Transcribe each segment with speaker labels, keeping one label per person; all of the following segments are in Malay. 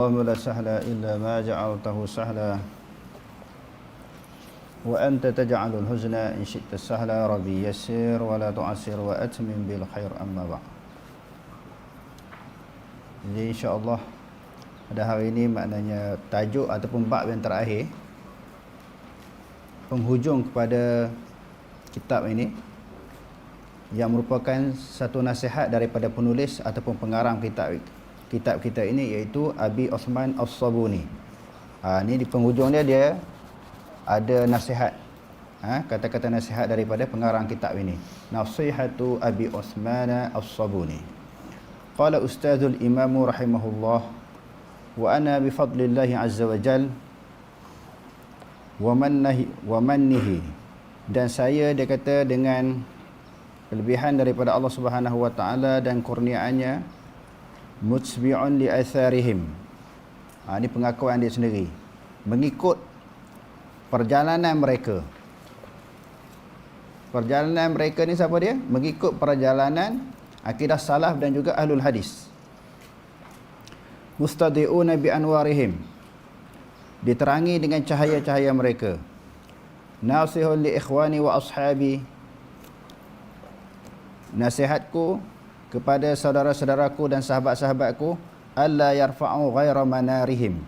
Speaker 1: اللهم لا سهل إلا ما جعلته سهلا وأنت تجعل الحزن إن شئت سهلا ربي يسر ولا تعسر وأتمم بالخير أما بعد Jadi insyaAllah pada hari ini maknanya tajuk ataupun bab yang terakhir penghujung kepada kitab ini yang merupakan satu nasihat daripada penulis ataupun pengarang kitab kitab kita ini iaitu Abi Osman As-Sabuni. Ha, ini di penghujung dia dia ada nasihat. Ha, kata-kata nasihat daripada pengarang kitab ini. Nasihatu Abi Osman As-Sabuni. Qala Ustazul Imam rahimahullah wa ana bi fadlillahi azza wa jal wa mannihi wa mannihi dan saya dia kata dengan kelebihan daripada Allah Subhanahu wa taala dan kurniaannya mutsbi'un li atharihim. Ha, ini pengakuan dia sendiri. Mengikut perjalanan mereka. Perjalanan mereka ni siapa dia? Mengikut perjalanan akidah salaf dan juga ahlul hadis. Mustadi'una bi anwarihim. Diterangi dengan cahaya-cahaya mereka. Nasihun li ikhwani wa ashabi. Nasihatku kepada saudara-saudaraku dan sahabat-sahabatku alla yarfa'u ghaira manarihim.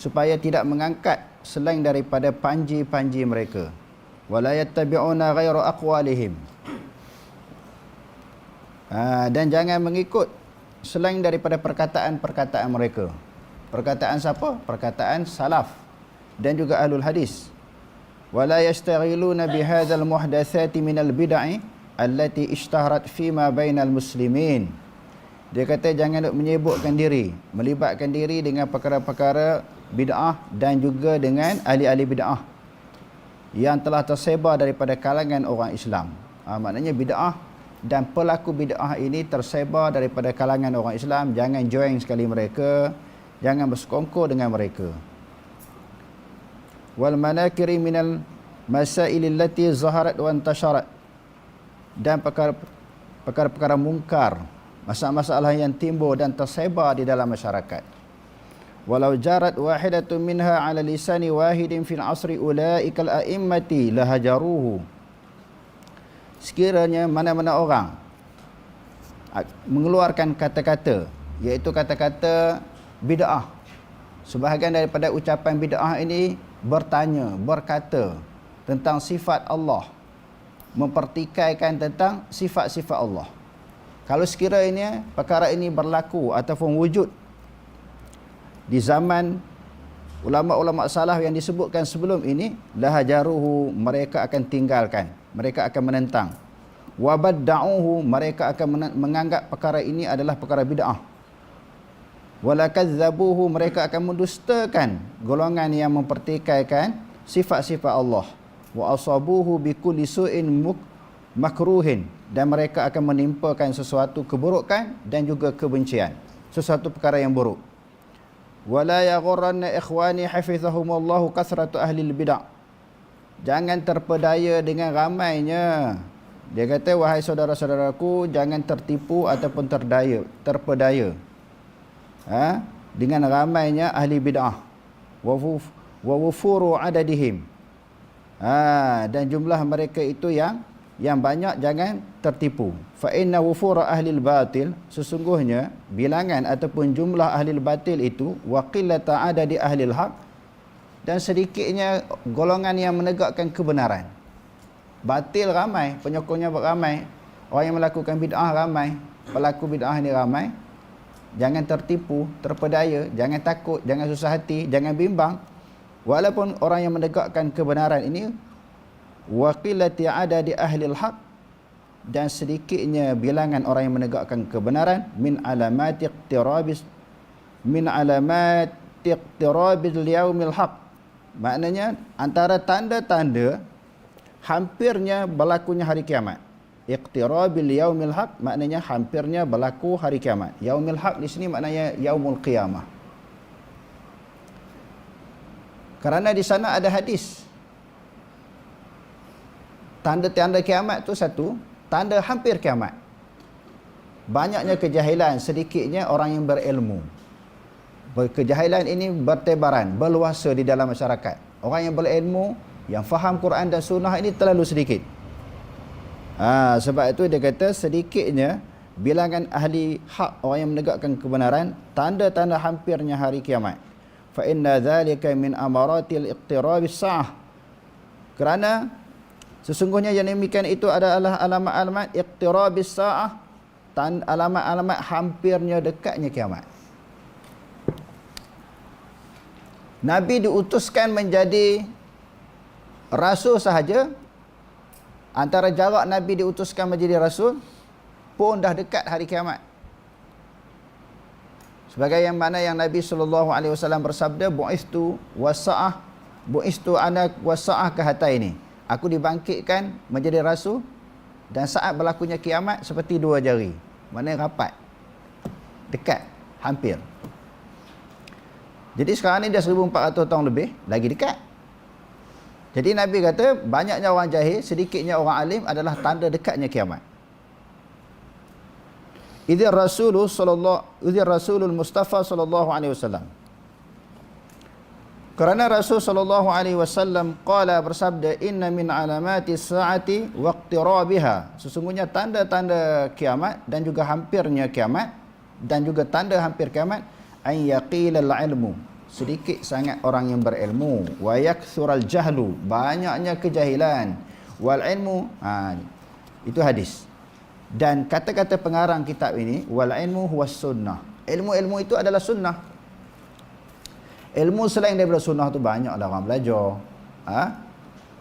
Speaker 1: Supaya tidak mengangkat selain daripada panji-panji mereka. Wala yattabi'una ghaira aqwalihim. Ha, dan jangan mengikut selain daripada perkataan-perkataan mereka. Perkataan siapa? Perkataan salaf dan juga ahlul hadis. Wala yastaghiluna bihadzal muhdatsati minal bid'ah allati ishtaharat fima bainal muslimin. Dia kata jangan nak menyibukkan diri melibatkan diri dengan perkara-perkara bid'ah dan juga dengan ahli-ahli bid'ah yang telah tersebar daripada kalangan orang Islam. Ha, maknanya bid'ah dan pelaku bid'ah ini tersebar daripada kalangan orang Islam. Jangan join sekali mereka jangan bersekongkol dengan mereka. Wal manakiri minal masail allati zaharat wa intasharat dan perkara-perkara mungkar masalah-masalah yang timbul dan tersebar di dalam masyarakat. Walau jarat wahidatun minha ala lisani wahidin fil asri ulaikal a'immati lahajaruhu. Sekiranya mana-mana orang mengeluarkan kata-kata iaitu kata-kata bid'ah sebahagian daripada ucapan bid'ah ini bertanya berkata tentang sifat Allah mempertikaikan tentang sifat-sifat Allah. Kalau sekiranya perkara ini berlaku ataupun wujud di zaman ulama-ulama salaf yang disebutkan sebelum ini lahajaruhu mereka akan tinggalkan mereka akan menentang. Wabadda'uhu mereka akan menganggap perkara ini adalah perkara bid'ah. Walakazzabuhu mereka akan mendustakan golongan yang mempertikaikan sifat-sifat Allah wa asabuhu bikulli su'in makruhin. Dan mereka akan menimpakan sesuatu keburukan dan juga kebencian. Sesuatu perkara yang buruk. Wala yaghurranna ikhwani hafizahumullahu kasratu ahli bidah jangan terpedaya dengan ramainya. Dia kata wahai saudara-saudaraku jangan tertipu ataupun terdaya terpedaya. Ha? Dengan ramainya ahli bidah. Wa wufuru adadihim ha dan jumlah mereka itu yang yang banyak jangan tertipu. Fa inna wufura ahli batil sesungguhnya bilangan ataupun jumlah ahli batil itu wa qillata adadi ahli haq dan sedikitnya golongan yang menegakkan kebenaran. Batil ramai penyokongnya ramai orang yang melakukan bid'ah ramai pelaku bid'ah ini ramai jangan tertipu terpedaya jangan takut jangan susah hati jangan bimbang walaupun orang yang menegakkan kebenaran ini waqillati adadi ahli al-haq dan sedikitnya bilangan orang yang menegakkan kebenaran min alamat iqtirabis min alamat iqtirabil yaumil haq. Maknanya antara tanda-tanda hampirnya berlakunya hari kiamat. Iqtirabil yaumil haq maknanya hampirnya berlaku hari kiamat. Yaumil haq di sini maknanya yaumul qiyamah kerana di sana ada hadis tanda-tanda kiamat tu satu tanda hampir kiamat banyaknya kejahilan sedikitnya orang yang berilmu kejahilan ini bertebaran, berluasa di dalam masyarakat. Orang yang berilmu, yang faham Quran dan sunnah ini terlalu sedikit. Ha, sebab itu dia kata sedikitnya bilangan ahli hak orang yang menegakkan kebenaran tanda-tanda hampirnya hari kiamat. Fa inna dzalika min amaratil iqtirabis sa'ah. Kerana sesungguhnya yang demikian itu adalah alamat-alamat iqtirabis sa'ah, alamat-alamat hampirnya dekatnya kiamat. Nabi diutuskan menjadi rasul sahaja antara jarak Nabi diutuskan menjadi rasul pun dah dekat hari kiamat. Sebagai yang mana yang Nabi sallallahu alaihi wasallam bersabda bu'istu wasa'ah bu'istu ana wasa'ah ke hatai ini. Aku dibangkitkan menjadi rasul dan saat berlakunya kiamat seperti dua jari. Mana rapat. Dekat, hampir. Jadi sekarang ni dah 1400 tahun lebih, lagi dekat. Jadi Nabi kata, banyaknya orang jahil, sedikitnya orang alim adalah tanda dekatnya kiamat. Idzir Rasulullah sallallahu idzir Rasulul Mustafa sallallahu alaihi wasallam. Kerana Rasul sallallahu alaihi wasallam qala bersabda inna min alamati saati waqtirabiha. Sesungguhnya tanda-tanda kiamat dan juga hampirnya kiamat dan juga tanda hampir kiamat an yaqilal ilmu sedikit sangat orang yang berilmu. Wa yakthural jahlu banyaknya kejahilan. Wal ilmu ha, itu hadis dan kata-kata pengarang kitab ini wal ilmu huwas sunnah. Ilmu-ilmu itu adalah sunnah. Ilmu selain daripada sunnah tu banyaklah orang belajar. Ha?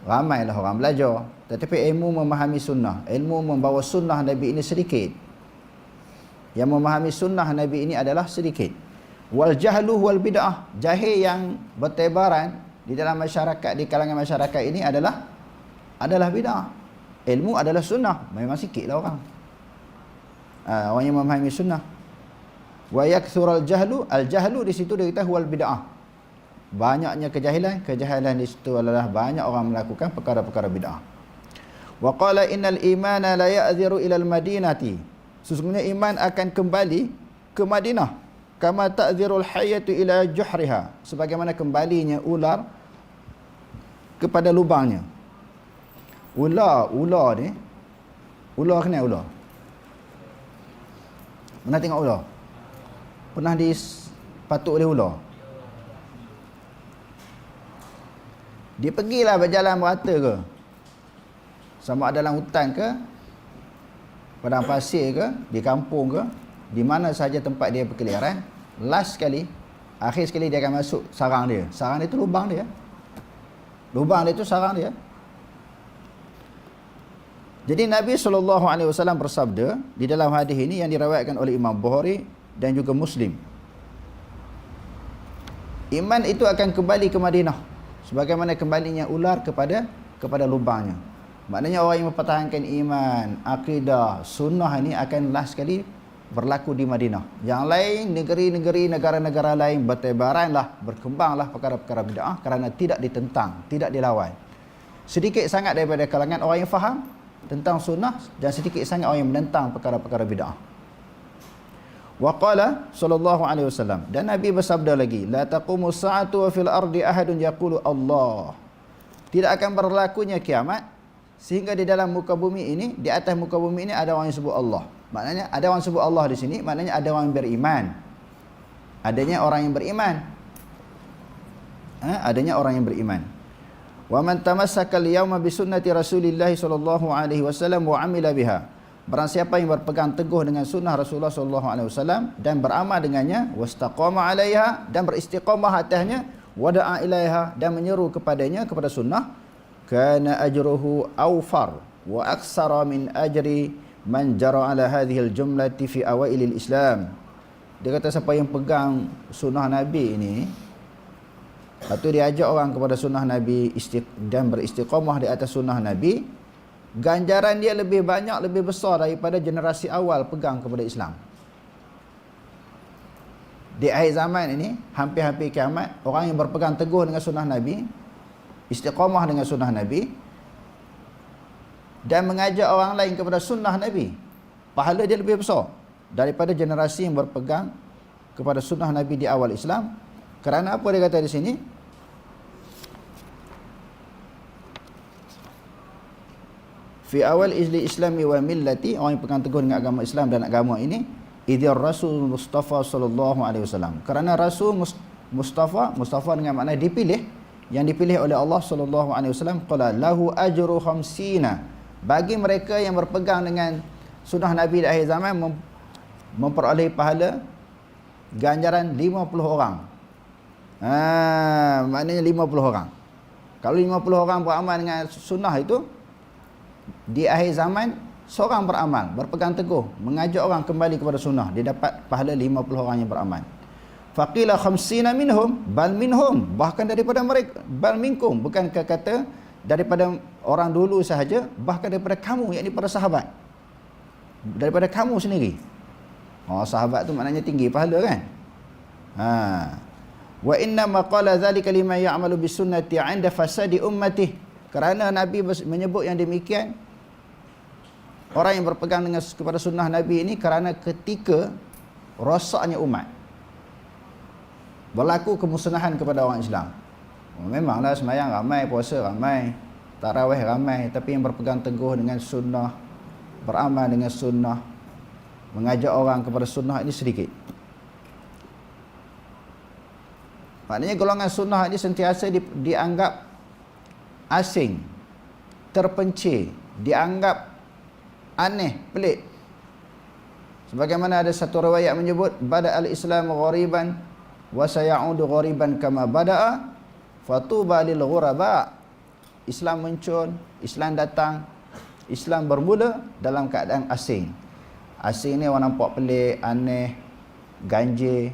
Speaker 1: ramailah orang belajar. Tetapi ilmu memahami sunnah. Ilmu membawa sunnah Nabi ini sedikit. Yang memahami sunnah Nabi ini adalah sedikit. Wal jahlu wal bid'ah. Jahil yang bertebaran di dalam masyarakat di kalangan masyarakat ini adalah adalah bid'ah. Ilmu adalah sunnah. Memang sikitlah orang uh, orang yang memahami sunnah. Wa al jahlu al jahlu di situ dia kata wal bid'ah. Banyaknya kejahilan kejahilan di situ adalah banyak orang melakukan perkara-perkara bid'ah. Wa qala innal imana la ya'dhiru ila al madinati. Sesungguhnya iman akan kembali ke Madinah. Kama ta'zirul hayatu ila juhriha. Sebagaimana kembalinya ular kepada lubangnya. Ular ular ni. Ular kena ular pernah tengok ular? Pernah dipatuk oleh ular? Dia pergilah berjalan merata ke? Sama ada dalam hutan ke? Padang pasir ke? Di kampung ke? Di mana saja tempat dia berkeliaran last sekali akhir sekali dia akan masuk sarang dia. Sarang dia itu lubang dia lubang dia itu sarang dia jadi Nabi SAW bersabda di dalam hadis ini yang diriwayatkan oleh Imam Bukhari dan juga Muslim iman itu akan kembali ke Madinah sebagaimana kembalinya ular kepada kepada lubangnya maknanya orang yang mempertahankan iman akidah sunnah ini akan last sekali berlaku di Madinah. Yang lain, negeri-negeri, negara-negara lain bertebaranlah, berkembanglah perkara-perkara bid'ah kerana tidak ditentang, tidak dilawan. Sedikit sangat daripada kalangan orang yang faham tentang sunnah dan sedikit sangat orang yang menentang perkara-perkara bid'ah. Wa qala sallallahu alaihi wasallam dan Nabi bersabda lagi, la taqumu sa'atu wa fil ardi ahadun yaqulu Allah. Tidak akan berlakunya kiamat sehingga di dalam muka bumi ini, di atas muka bumi ini ada orang yang sebut Allah. Maknanya ada orang sebut Allah di sini, maknanya ada orang yang beriman. Adanya orang yang beriman. Ha? adanya orang yang beriman. Wa man tamassaka al-yawma bi sunnati Rasulillah sallallahu alaihi wasallam wa amila biha. Barang siapa yang berpegang teguh dengan sunnah Rasulullah sallallahu alaihi wasallam dan beramal dengannya, wastaqama 'alaiha dan beristiqamah atasnya, wada'a ilaiha dan menyeru kepadanya kepada sunnah, kana ajruhu awfar wa aksara min ajri man jara ala hadhihi al-jumlati fi awail al-islam dia kata siapa yang pegang sunnah nabi ini atau diajak orang kepada sunnah nabi dan beristiqamah di atas sunnah nabi ganjaran dia lebih banyak lebih besar daripada generasi awal pegang kepada Islam di akhir zaman ini hampir-hampir kiamat orang yang berpegang teguh dengan sunnah nabi istiqamah dengan sunnah nabi dan mengajak orang lain kepada sunnah Nabi pahala dia lebih besar daripada generasi yang berpegang kepada sunnah Nabi di awal Islam. Kerana apa dia kata di sini? Fi awal isli islami wa millati orang yang pegang teguh dengan agama Islam dan agama ini idzir Rasul Mustafa sallallahu alaihi wasallam. Kerana Rasul Mustafa, Mustafa dengan makna dipilih yang dipilih oleh Allah sallallahu alaihi wasallam qala lahu ajru khamsina bagi mereka yang berpegang dengan sunnah Nabi di akhir zaman mem memperoleh pahala ganjaran 50 orang. Ha, maknanya 50 orang. Kalau 50 orang beramal dengan sunnah itu, di akhir zaman seorang beramal berpegang teguh mengajak orang kembali kepada sunnah dia dapat pahala 50 orang yang beramal. Faqila khamsina minhum bal minhum bahkan daripada mereka bal minkum bukan kata daripada orang dulu sahaja bahkan daripada kamu yakni para sahabat. Daripada kamu sendiri. Oh sahabat tu maknanya tinggi pahala kan? Ha wa inna ma qala dhalika liman ya'malu bisunnati 'inda fasadi ummati. Kerana nabi menyebut yang demikian orang yang berpegang dengan kepada sunnah Nabi ini kerana ketika rosaknya umat berlaku kemusnahan kepada orang Islam. Memanglah semayang ramai puasa ramai tarawih ramai tapi yang berpegang teguh dengan sunnah beramal dengan sunnah mengajak orang kepada sunnah ini sedikit maknanya golongan sunnah ini sentiasa di, dianggap asing terpencil dianggap aneh, pelik. Sebagaimana ada satu riwayat menyebut bada al-Islam ghariban wa sayaudu ghariban kama bada'a fatuba lil ghuraba. Islam muncul, Islam datang, Islam bermula dalam keadaan asing. Asing ni orang nampak pelik, aneh, ganjil.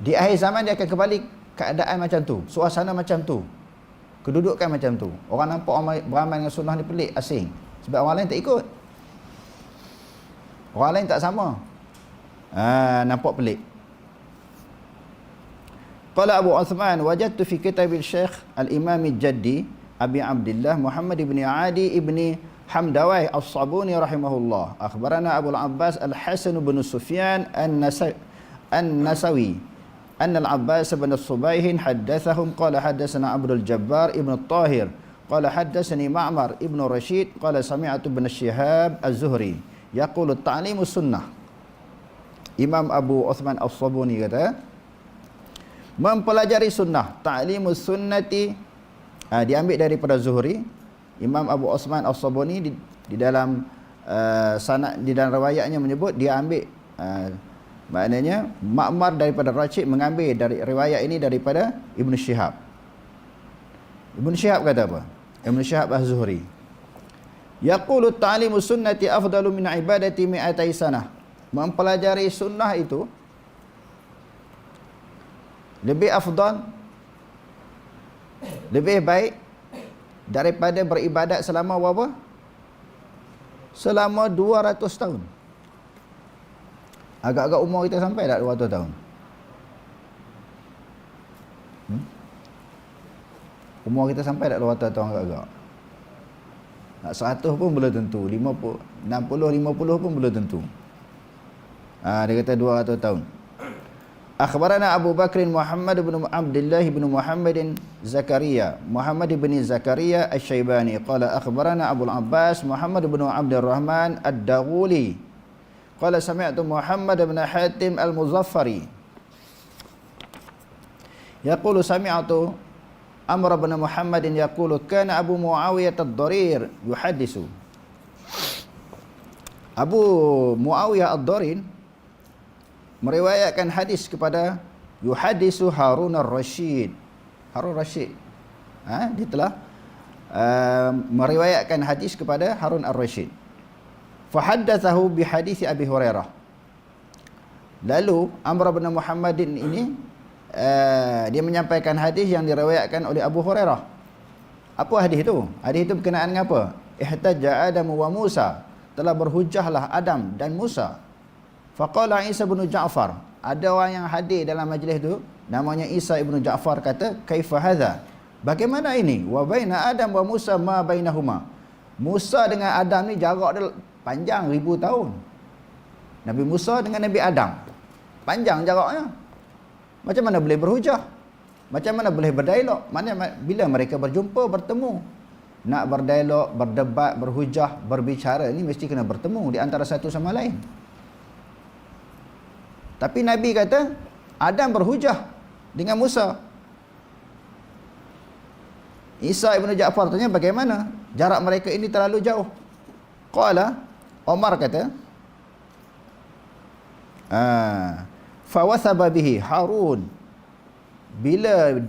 Speaker 1: Di akhir zaman dia akan kembali keadaan macam tu, suasana macam tu kedudukan macam tu. Orang nampak orang beramal dengan sunnah ni pelik asing. Sebab orang lain tak ikut. Orang lain tak sama. Ha, nampak pelik. Qala Abu Uthman wajadtu fi kitab al-Syekh al-Imam al-Jaddi Abi Abdullah Muhammad ibn Adi ibn Hamdawai As-Sabuni rahimahullah. Akhbarana Abu Al-Abbas Al-Hasan bin Sufyan An-Nasawi أن العباس بن الصبيح حدثهم قال حدثنا عبد الجبار ابن الطاهر قال حدثني معمر ابن رشيد قال سمعت ابن الشهاب الزهري يقول التعليم السنة Imam Abu Uthman As-Sabuni kata mempelajari sunnah ta'limus sunnati ha, diambil daripada Zuhri Imam Abu Uthman As-Sabuni di, di dalam uh, sanad di dalam riwayatnya menyebut dia ambil uh, Maknanya Ma'mar daripada Rashid mengambil dari riwayat ini daripada Ibn Shihab. Ibn Shihab kata apa? Ibn Shihab Az-Zuhri. Yaqulu ta'limu sunnati afdalu min ibadati mi'atai sanah. Mempelajari sunnah itu lebih afdal lebih baik daripada beribadat selama berapa? Selama 200 tahun. Agak-agak umur kita sampai tak 200 tahun? Hmm? Umur kita sampai tak 200 tahun agak-agak? Nak 100 pun belum tentu. 50, 60, 50 pun belum tentu. Ha, dia kata 200 tahun. Akhbarana Abu Bakr Muhammad bin Abdullah bin Muhammad Zakaria Muhammad bin Zakaria Al-Shaybani qala akhbarana Abu Al-Abbas Muhammad bin Abdul Rahman Ad-Daghuli Qala sami'tu Muhammad bin Hatim Al-Muzaffari. Yaqulu sami'tu Amr bin Muhammad yaqulu kana Abu Muawiyah ad-Darir yuhaddisu. Abu Muawiyah ad-Darin meriwayatkan hadis kepada yuhaddisu Harun ar-Rashid. Harun Rashid. Ha, dia telah uh, meriwayatkan hadis kepada Harun ar-Rashid fahaddathahu bi hadis Abi Hurairah lalu Amr bin Muhammadin ini uh, dia menyampaikan hadis yang diriwayatkan oleh Abu Hurairah. Apa hadis itu? Hadis itu berkenaan dengan apa? Ihtajja Adam wa Musa. Telah berhujahlah Adam dan Musa. Faqala Isa bin Ja'far. Ada orang yang hadir dalam majlis itu namanya Isa ibnu Ja'far kata kaifa hadza bagaimana ini? Wa baina Adam wa Musa ma bainahuma. Musa dengan Adam ni jarak dia panjang ribu tahun Nabi Musa dengan Nabi Adam. Panjang jaraknya. Macam mana boleh berhujah? Macam mana boleh berdialog? Mana bila mereka berjumpa, bertemu. Nak berdialog, berdebat, berhujah, berbicara ni mesti kena bertemu di antara satu sama lain. Tapi Nabi kata Adam berhujah dengan Musa. Isa ibn Ja'far tanya bagaimana? Jarak mereka ini terlalu jauh. Qala Omar kata ah fawasaba bihi Harun. Bila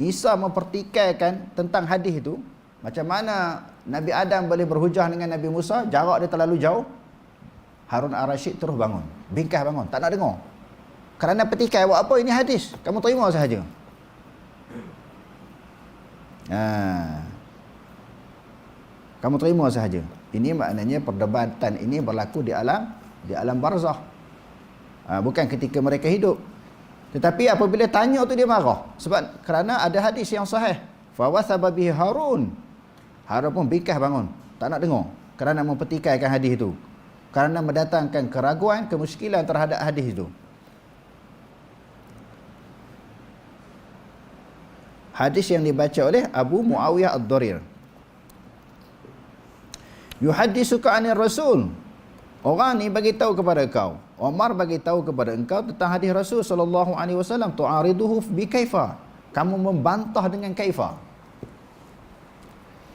Speaker 1: Isa mempertikaikan tentang hadis itu macam mana Nabi Adam boleh berhujah dengan Nabi Musa? Jarak dia terlalu jauh. Harun Ar-Rasyid terus bangun. Bingkah bangun. Tak nak dengar. Kerana petikai buat apa? Ini hadis. Kamu terima sahaja. Ha. Kamu terima sahaja. Ini maknanya perdebatan ini berlaku di alam di alam barzah. Ha, bukan ketika mereka hidup. Tetapi apabila tanya tu dia marah. Sebab kerana ada hadis yang sahih. Fa wasaba harun. Harun pun bingkah bangun. Tak nak dengar. Kerana mempertikaikan hadis itu kerana mendatangkan keraguan kemuskilan terhadap hadis itu hadis yang dibaca oleh Abu Muawiyah Ad-Darir yuhaddisuka anir rasul. Orang ni bagi tahu kepada kau. Omar bagi tahu kepada engkau tentang hadis Rasul sallallahu alaihi wasallam tu'ariduhu bi kaifa? Kamu membantah dengan kaifa?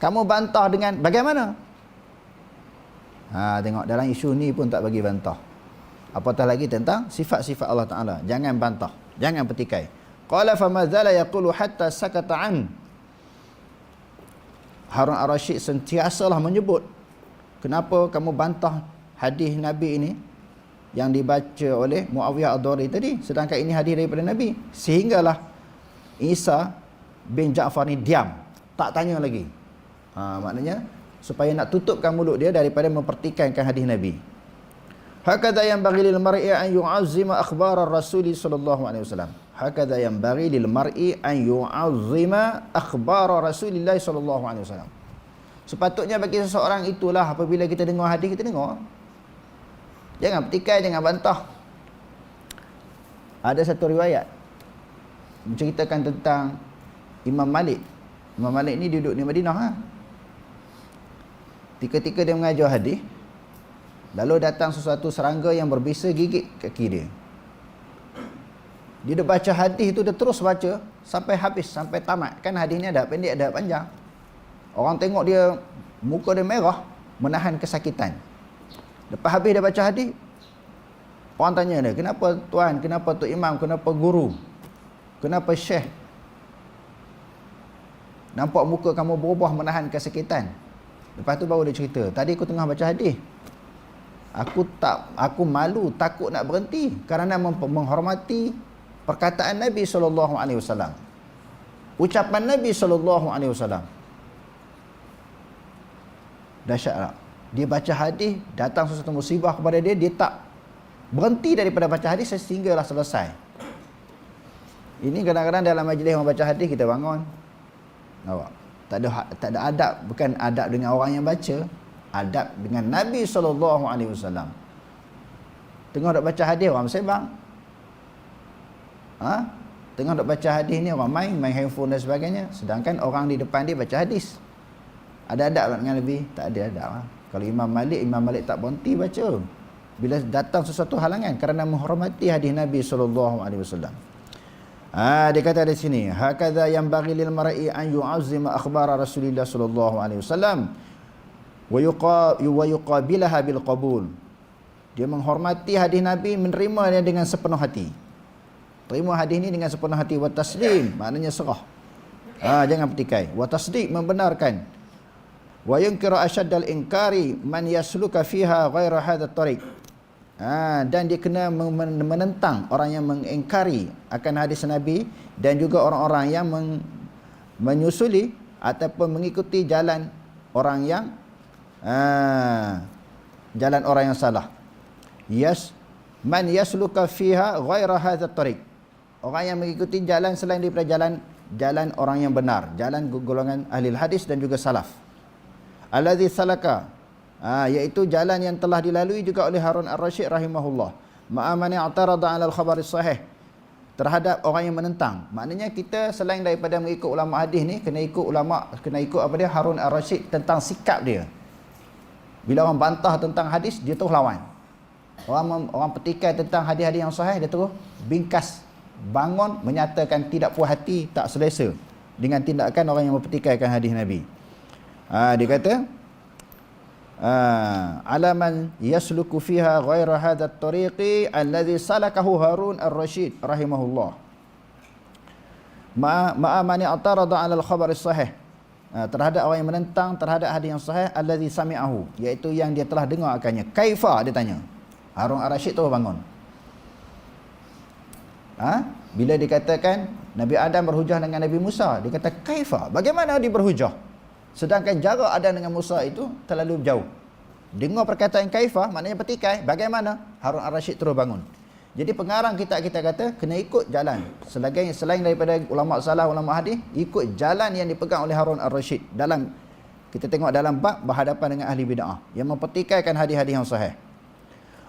Speaker 1: Kamu bantah dengan bagaimana? Ha tengok dalam isu ni pun tak bagi bantah. Apatah lagi tentang sifat-sifat Allah taala. Jangan bantah. Jangan petikai. Qala fa madzala yaqulu hatta sakata an. Harun Ar-Rasyid sentiasalah menyebut kenapa kamu bantah hadis Nabi ini? Yang dibaca oleh Muawiyah Ad-Dari tadi sedangkan ini hadis daripada Nabi. Sehinggalah Isa bin Ja'far ni diam. Tak tanya lagi. Ha, maknanya supaya nak tutupkan mulut dia daripada mempertikaikan hadis Nabi. Hakadha yang bagi lil mar'i an yu'azzima akhbar ar-rasul sallallahu alaihi wasallam. Hakadha yang bagi lil mar'i an yu'azzima akhbar Rasulillah sallallahu alaihi wasallam Sepatutnya bagi seseorang itulah apabila kita dengar hadis kita dengar. Jangan petikai, jangan bantah. Ada satu riwayat menceritakan tentang Imam Malik. Imam Malik ni duduk di Madinah ha? Ketika dia mengajar hadis, lalu datang sesuatu serangga yang berbisa gigit kaki dia. Dia dah baca hadis itu dia terus baca sampai habis, sampai tamat. Kan hadis ni ada pendek, ada panjang. Orang tengok dia muka dia merah menahan kesakitan. Lepas habis dia baca hadis orang tanya dia, "Kenapa tuan? Kenapa tok imam? Kenapa guru? Kenapa syekh?" Nampak muka kamu berubah menahan kesakitan. Lepas tu baru dia cerita, "Tadi aku tengah baca hadis. Aku tak aku malu, takut nak berhenti kerana menghormati perkataan Nabi sallallahu alaihi wasallam. Ucapan Nabi sallallahu alaihi wasallam dahsyat tak? Dia baca hadis, datang sesuatu musibah kepada dia, dia tak berhenti daripada baca hadis sehinggalah selesai. Ini kadang-kadang dalam majlis orang baca hadis kita bangun. Nampak? Tak ada tak ada adab, bukan adab dengan orang yang baca, adab dengan Nabi sallallahu alaihi wasallam. Tengah nak baca hadis orang sembang. Ha? Tengah nak baca hadis ni orang main, main handphone dan sebagainya, sedangkan orang di depan dia baca hadis. Ada adab dengan Nabi? Tak ada adab. Ha? Kalau Imam Malik, Imam Malik tak berhenti baca. Bila datang sesuatu halangan kerana menghormati hadis Nabi sallallahu alaihi wasallam. Ah dia kata di sini, hakadha yang bagi lil mar'i an yu'azzima akhbar Rasulillah sallallahu alaihi wasallam wa yuqa yuqabilaha bil qabul. Dia menghormati hadis Nabi, menerima dia dengan sepenuh hati. Terima hadis ini dengan sepenuh hati wa taslim, maknanya serah. Ah jangan petikai. Wa tasdiq membenarkan wa yunkiru ashaddal inkari man yasluka fiha ghaira hadha tariq. Ha, dan dia kena menentang orang yang mengingkari akan hadis Nabi dan juga orang-orang yang men, menyusuli ataupun mengikuti jalan orang yang ha, jalan orang yang salah. Yes man yasluka fiha ghaira hadha tariq. Orang yang mengikuti jalan selain daripada jalan jalan orang yang benar jalan golongan ahli hadis dan juga salaf alladhi salaka Ha, iaitu jalan yang telah dilalui juga oleh Harun Ar-Rasyid rahimahullah. Ma'amani atarada 'ala al-khabar sahih terhadap orang yang menentang. Maknanya kita selain daripada mengikut ulama hadis ni kena ikut ulama kena ikut apa dia Harun Ar-Rasyid tentang sikap dia. Bila orang bantah tentang hadis dia terus lawan. Orang orang petikai tentang hadis-hadis yang sahih dia terus bingkas bangun menyatakan tidak puas hati tak selesa dengan tindakan orang yang mempertikaikan hadis Nabi. Ha, dia kata Ah, alaman yasluku fiha ghaira hadha at-tariqi alladhi salakahu Harun ar-Rashid rahimahullah. Ma ma man i'tarada 'ala al-khabar as-sahih. Uh, terhadap orang yang menentang terhadap hadis yang sahih alladhi sami'ahu iaitu yang dia telah dengar akannya kaifa? dia tanya. Harun ar-Rashid tu bangun. Ha? bila dikatakan Nabi Adam berhujah dengan Nabi Musa dia kata kaifa? Bagaimana dia berhujah Sedangkan jarak Adam dengan Musa itu terlalu jauh. Dengar perkataan kaifah maknanya petikai. Bagaimana? Harun Ar-Rashid terus bangun. Jadi pengarang kita kita kata kena ikut jalan. Selain selain daripada ulama salah ulama hadis, ikut jalan yang dipegang oleh Harun Ar-Rashid dalam kita tengok dalam bab berhadapan dengan ahli bidah yang mempertikaikan hadis-hadis yang sahih.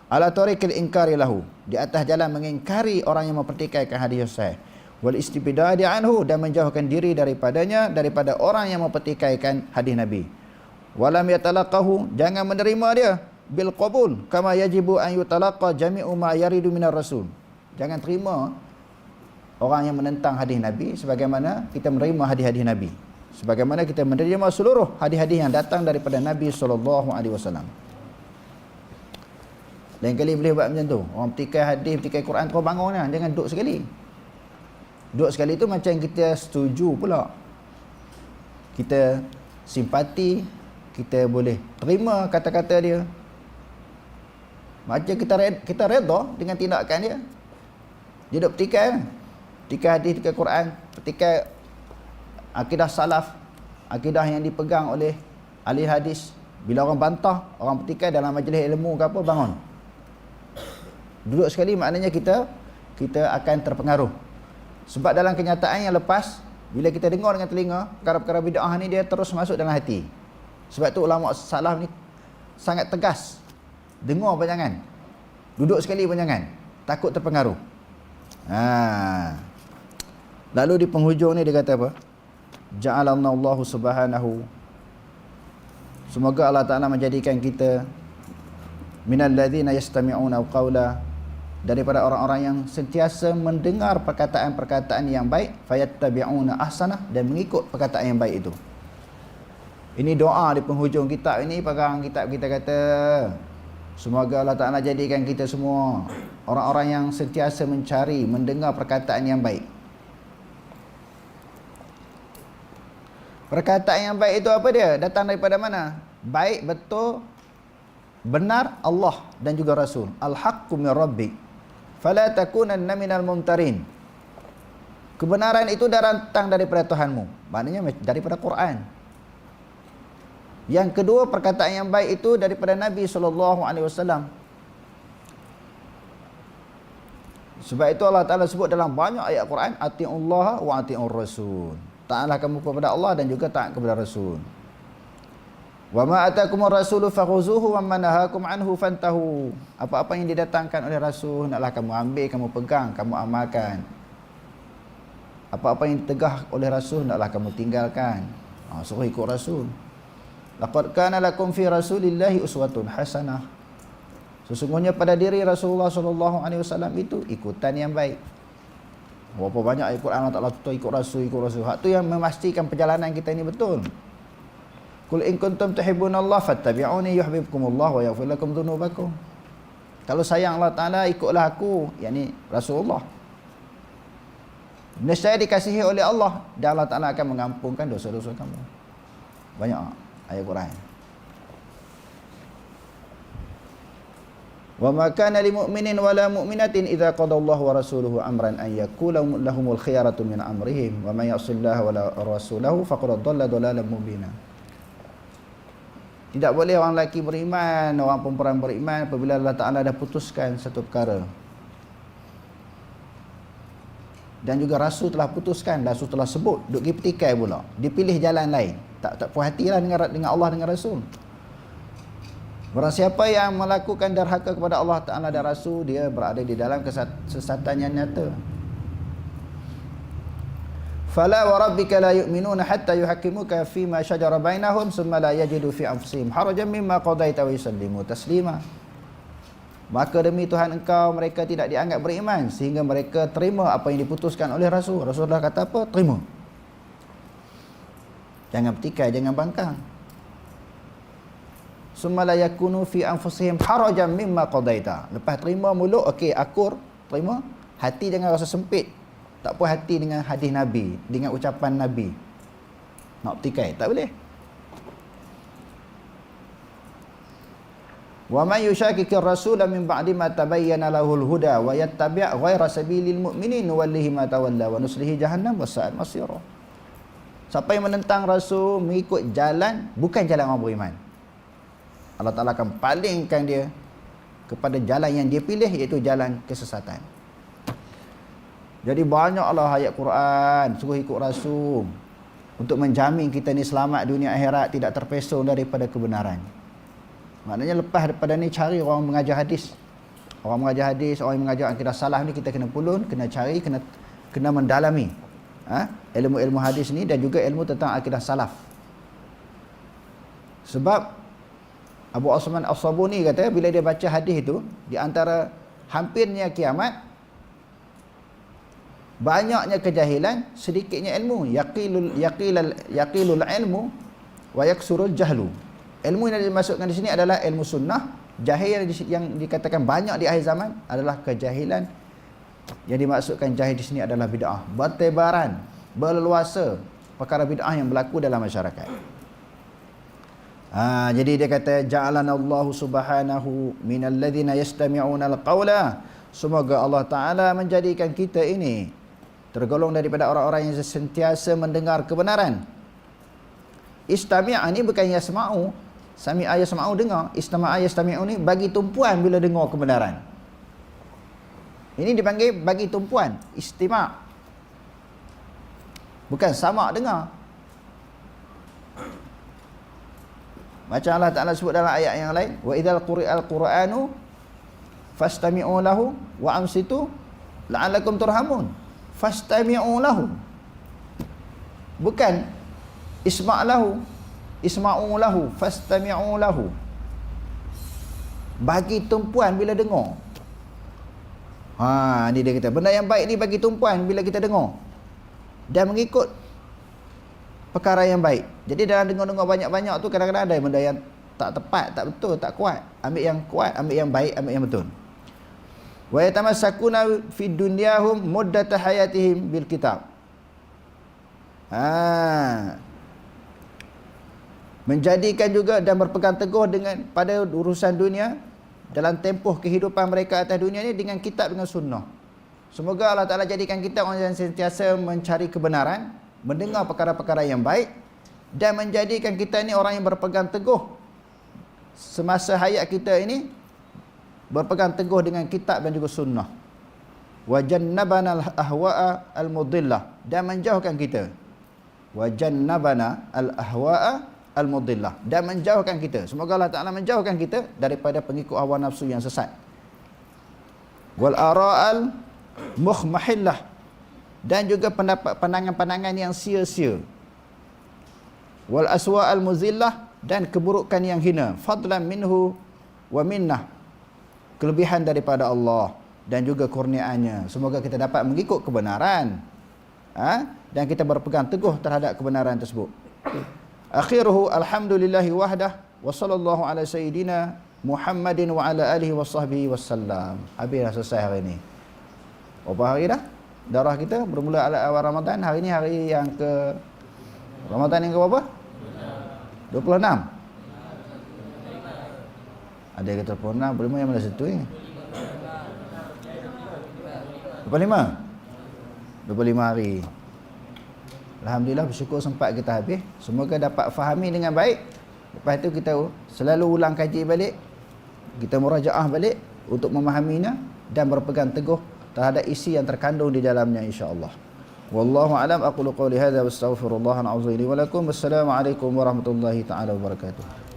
Speaker 1: Ala tariqil inkari lahu, di atas jalan mengingkari orang yang mempertikaikan hadis yang sahih wal istibdadi anhu dan menjauhkan diri daripadanya daripada orang yang mempertikaikan hadis Nabi. Walam yatalaqahu jangan menerima dia bil qabul kama yajibu an yutalaqa jami'u ma yaridu minar rasul. Jangan terima orang yang menentang hadis Nabi sebagaimana kita menerima hadis-hadis Nabi. Sebagaimana kita menerima seluruh hadis-hadis yang datang daripada Nabi sallallahu alaihi wasallam. Lain kali boleh buat macam tu. Orang petikai hadis, petikai Quran kau bangun lah. Jangan duduk sekali. Duduk sekali tu macam kita setuju pula. Kita simpati, kita boleh terima kata-kata dia. Macam kita kita redha dengan tindakan dia. Dia duduk petikai kan? Petikai hadis, petikai Quran, petikai akidah salaf, akidah yang dipegang oleh ahli hadis. Bila orang bantah, orang petikai dalam majlis ilmu ke apa, bangun. Duduk sekali maknanya kita kita akan terpengaruh sebab dalam kenyataan yang lepas, bila kita dengar dengan telinga, perkara-perkara bid'ah ni dia terus masuk dalam hati. Sebab tu ulama salaf ni sangat tegas. Dengar apa jangan. Duduk sekali pun jangan. Takut terpengaruh. Ha. Lalu di penghujung ni dia kata apa? Ja'alanna Allahu subhanahu Semoga Allah Ta'ala menjadikan kita minal ladzina yastami'una qawla daripada orang-orang yang sentiasa mendengar perkataan-perkataan yang baik fayattabi'una ahsanah dan mengikut perkataan yang baik itu. Ini doa di penghujung kitab ini pegang kitab kita kata semoga Allah Taala jadikan kita semua orang-orang yang sentiasa mencari mendengar perkataan yang baik. Perkataan yang baik itu apa dia? Datang daripada mana? Baik betul benar Allah dan juga Rasul. Al-haqqu min rabbik fala takunanna minal mumtarin. Kebenaran itu datang daripada Tuhanmu. Maknanya daripada Quran. Yang kedua perkataan yang baik itu daripada Nabi sallallahu alaihi wasallam. Sebab itu Allah Taala sebut dalam banyak ayat Quran atiullah wa atiur rasul. Taatlah kamu kepada Allah dan juga taat kepada Rasul Wa ma atakumur rasulu fakhuzuhu wa manahakum anhu fantahu. Apa-apa yang didatangkan oleh rasul naklah kamu ambil, kamu pegang, kamu amalkan. Apa-apa yang ditegah oleh rasul naklah kamu tinggalkan. Ha, suruh ikut rasul. Laqad kana lakum fi rasulillahi uswatun hasanah. Sesungguhnya pada diri Rasulullah sallallahu alaihi wasallam itu ikutan yang baik. Berapa banyak Quran Allah Taala ikut rasul, ikut rasul. Hak tu yang memastikan perjalanan kita ini betul. Kul in kuntum tuhibbunallah fattabi'uni yuhibbukumullah wa yaghfir lakum dhunubakum. Kalau sayang Allah Taala ikutlah aku, yakni Rasulullah. Nescaya dikasihi oleh Allah dan Allah Taala akan mengampunkan dosa-dosa kamu. Banyak ayat Quran. Wa ma kana lil mu'minin wa la mu'minatin idza qada Allah wa rasuluhu amran an yakula lahumul khiyaratu min amrihim wa may ya'sillaha wa rasulahu faqad dhalla dhalalan mubina. Tidak boleh orang lelaki beriman, orang perempuan beriman apabila Allah Ta'ala dah putuskan satu perkara. Dan juga Rasul telah putuskan, Rasul telah sebut, duk pergi petikai pula. Dipilih jalan lain. Tak tak puas hatilah dengan, dengan Allah dengan Rasul. Barang siapa yang melakukan derhaka kepada Allah Ta'ala dan Rasul Dia berada di dalam kesesatan yang nyata Fala wa rabbika la yu'minuna hatta yuhakkimuka fi ma shajara bainahum summa la yajidu fi anfusihim harajan mimma qadaita wa yusallimu taslima Maka demi Tuhan engkau mereka tidak dianggap beriman sehingga mereka terima apa yang diputuskan oleh Rasul. Rasulullah kata apa? Terima. Jangan petikai, jangan bangkang summa la yakunu fi anfusihim harajan mimma qadaita lepas terima mulut okey akur terima hati jangan rasa sempit tak puas hati dengan hadis nabi dengan ucapan nabi. Nak tikai tak boleh. Wa man yushakiki ar-rasul min ba'di ma tabayyana lahu al-huda wa yattabi' ghayra sabilil mu'minin nuwallihi ma tawalla wa nuslihi jahannam wa sa'at masira. Siapa yang menentang rasul mengikut jalan bukan jalan orang beriman. Allah Ta'ala akan palingkan dia kepada jalan yang dia pilih iaitu jalan kesesatan. Jadi banyak Allah ayat Quran suruh ikut Rasul untuk menjamin kita ni selamat dunia akhirat tidak terpesong daripada kebenaran. Maknanya lepas daripada ni cari orang mengajar hadis. Orang mengajar hadis, orang yang mengajar akidah salah ni kita kena pulun, kena cari, kena kena mendalami. Ha? ilmu-ilmu hadis ni dan juga ilmu tentang akidah salaf. Sebab Abu Osman As-Sabuni kata bila dia baca hadis itu di antara hampirnya kiamat banyaknya kejahilan sedikitnya ilmu. Yaqilul yaqilal yaqilul ilmu wa yaksurul jahlu. Ilmu yang dimasukkan di sini adalah ilmu sunnah. Jahil yang dikatakan banyak di akhir zaman adalah kejahilan. Yang dimaksudkan jahil di sini adalah bid'ah. Bertebaran berleluasa. Perkara bid'ah yang berlaku dalam masyarakat. Ha, jadi dia kata ja'alana Allah Subhanahu minal ladzina yastami'una al-qawla. Semoga Allah Taala menjadikan kita ini tergolong daripada orang-orang yang sentiasa mendengar kebenaran. Istami' ini bukan yasma'u. Sami'a yasma'u dengar. Istama'a yastami'u ni bagi tumpuan bila dengar kebenaran. Ini dipanggil bagi tumpuan. Istima' Bukan sama dengar. Macam Allah Taala sebut dalam ayat yang lain, wa idzal quri'al qur'anu fastami'u lahu wa amsitu la'allakum turhamun. Fastami'u lahu. Bukan isma' lahu, isma'u lahu, fastami'u lahu. Bagi tumpuan bila dengar. Ha, ni dia kata, benda yang baik ni bagi tumpuan bila kita dengar. Dan mengikut perkara yang baik. Jadi dalam dengar-dengar banyak-banyak tu kadang-kadang ada benda yang tak tepat, tak betul, tak kuat. Ambil yang kuat, ambil yang baik, ambil yang betul. Wa yatamassakuna fi dunyahum muddat hayatihim bil kitab. Ha. Menjadikan juga dan berpegang teguh dengan pada urusan dunia dalam tempoh kehidupan mereka atas dunia ini dengan kitab dengan sunnah. Semoga Allah Taala jadikan kita orang yang sentiasa mencari kebenaran mendengar perkara-perkara yang baik dan menjadikan kita ini orang yang berpegang teguh semasa hayat kita ini berpegang teguh dengan kitab dan juga sunnah. Wa jannabana al-ahwa'a al-mudillah. Dan menjauhkan kita. Wa jannabana al-ahwa'a al-mudillah. Dan menjauhkan kita. Semoga Allah Taala menjauhkan kita daripada pengikut hawa nafsu yang sesat. Wal ara'al mukhmahillah. Dan juga pendapat pandangan-pandangan yang sia-sia. Wal aswa al muzillah. Dan keburukan yang hina. Fadlan minhu wa minnah kelebihan daripada Allah dan juga kurniaannya. Semoga kita dapat mengikut kebenaran. Ha? dan kita berpegang teguh terhadap kebenaran tersebut. Akhiruhu alhamdulillahi wahdah wa sallallahu ala sayyidina Muhammadin wa ala alihi wa sahbihi wasallam habis dah selesai hari ini berapa hari dah? Darah kita bermula awal Ramadan. Hari ini hari yang ke Ramadan yang ke berapa? 26 ada yang kata 26 25 yang mana satu ni 25 25 hari? Alhamdulillah bersyukur sempat kita habis. Semoga dapat fahami dengan baik. Lepas itu kita selalu ulang kaji balik kita murajaah balik untuk memahaminya dan berpegang teguh terhadap isi yang terkandung di dalamnya insyaallah. Wallahu alam. Aqulu qawli hadza wastaghfirullah alazim li wa lakum. Wassalamu alaikum warahmatullahi taala wabarakatuh